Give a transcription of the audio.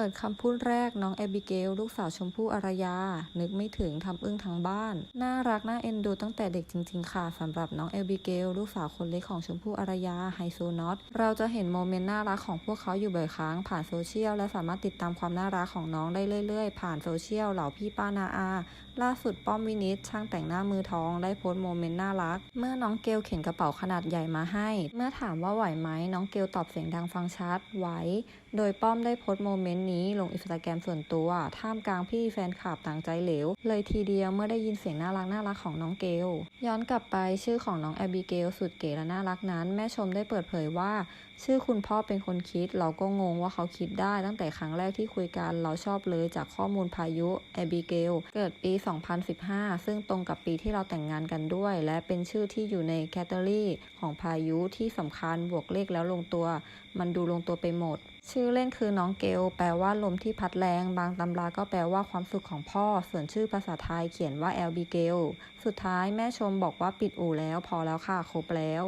เปิดคำพูดแรกน้องแอบิเกลลูกสาวชมพู่อารยา นึกไม่ถึงทำอึ้งทั้งบ้าน น่ารักน่าเอ็นดูตั้งแต่เด็กจริง ๆ ค่ะสำหรับน้องแอบิเกลลูกสาวคนเล็กของชมพู่อารยาไฮโซน็อตเราจะเห็นโมเมนต์น่ารักของพวกเขาอยู่บ่อยครั้งผ่านโซเชียลและสามารถติดตามความน่ารักของน้องได้เรื่อย ๆ ผ่านโซเชียลเหล่าพี่ป้านาอา ล่าสุดป้อมวินิตช่างแต่งหน้ามือทองได้โพสต์โมเมนต์น่ารัก เมื่อน้องเกลเข็นกระเป๋าขนาดใหญ่มาให้ เมื่อถามว่าไหวไหมน้องเกลตอบเสียงดังฟังชัดไหวโดยป้อมได้โพสต์โมเมนต์นี้ลงอินสตาแกรมส่วนตัวท่ามกลางพี่แฟนคลับต่างใจเหลว เลยทีเดียวเมื่อได้ยินเสียงน่ารักน่ารักของน้องเกล ย้อนกลับไปชื่อของน้องแอบิเกลสุดเก๋และน่ารักนั้น แม่ชมได้เปิดเผยว่า ชื่อคุณพ่อเป็นคนคิด เราก็งงว่าเขาคิดได้ตั้งแต่ครั้งแรกที่คุยกันเราชอบเลยจากข้อมูลพายุแอบิเกลเกิดปี 2015 ซึ่งตรงกับปีที่เราแต่งงานกันด้วย และเป็นชื่อที่อยู่ในแคตตาลีของพายุที่สำคัญบวกเลขแล้วลงตัว มันดูลงตัวไปหมด ชื่อเล่นคือน้องเกลแปลว่าลมที่พัดแรง บางตำราก็แปลว่าความสุขของพ่อ ส่วนชื่อภาษาไทยเขียนว่าแอลบิเกล สุดท้ายแม่ชมบอกว่าปิดอู่แล้ว พอแล้วค่ะ ครบแล้ว